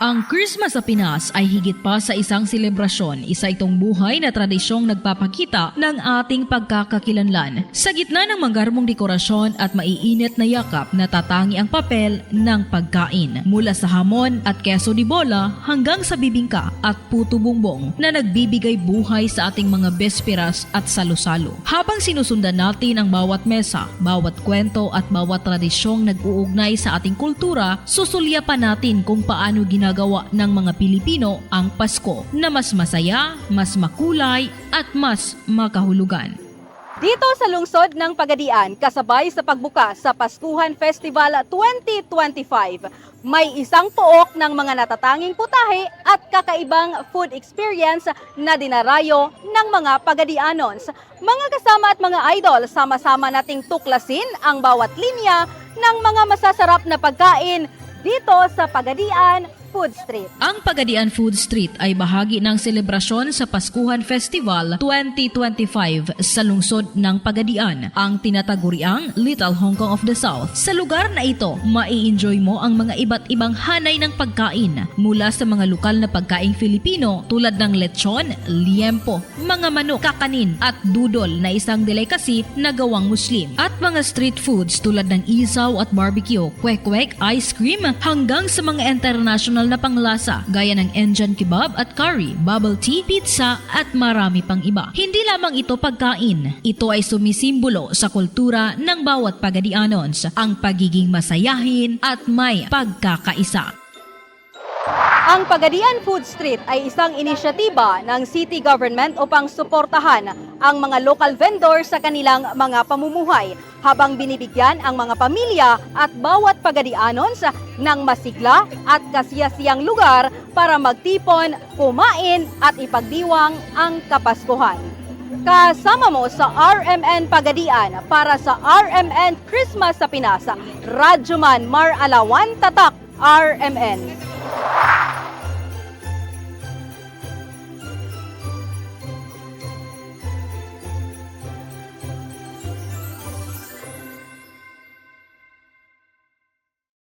Ang Christmas sa Pinas ay higit pa sa isang selebrasyon, isa itong buhay na tradisyong nagpapakita ng ating pagkakakilanlan. Sa gitna ng manggarmong dekorasyon at maiinit na yakap, natatangi ang papel ng pagkain. Mula sa hamon at keso di bola hanggang sa bibingka at puto bumbong na nagbibigay buhay sa ating mga besperas at salo-salo. Habang sinusundan natin ang bawat mesa, bawat kwento at bawat tradisyong nag-uugnay sa ating kultura, susulyapan natin kung paano ginagawa ng mga Pilipino ang Pasko na mas masaya, mas makulay at mas makahulugan. Dito sa lungsod ng Pagadian, kasabay sa pagbuka sa Paskuhan Festival 2025, may isang pook ng mga natatanging putahe at kakaibang food experience na dinarayo ng mga Pagadianons. Mga kasama at mga idol, sama-sama nating tuklasin ang bawat linya ng mga masasarap na pagkain dito sa Pagadian Food Street. Ang Pagadian Food Street ay bahagi ng selebrasyon sa Paskuhan Festival 2025 sa lungsod ng Pagadian, ang tinataguriang Little Hong Kong of the South. Sa lugar na ito, mai-enjoy mo ang mga iba't ibang hanay ng pagkain mula sa mga lokal na pagkaing Filipino tulad ng lechon, liempo, mga manok, kakanin at dudol na isang delicacy na gawang Muslim at mga street foods tulad ng isaw at barbecue, kwek-kwek, ice cream hanggang sa mga international na panglasa gaya ng Indian kebab at curry, bubble tea, pizza at marami pang iba. Hindi lamang ito pagkain, ito ay sumisimbolo sa kultura ng bawat Pagadianons, ang pagiging masayahin at may pagkakaisa. Ang Pagadian Food Street ay isang inisyatiba ng city government upang suportahan ang mga local vendor sa kanilang mga pamumuhay habang binibigyan ang mga pamilya at bawat Pagadianons ng masigla at kasiyasiyang lugar para magtipon, kumain at ipagdiwang ang Kapaskuhan. Kasama mo sa RMN Pagadian para sa RMN Christmas sa Pinas, Radyoman Mar Alawan Tatak, RMN.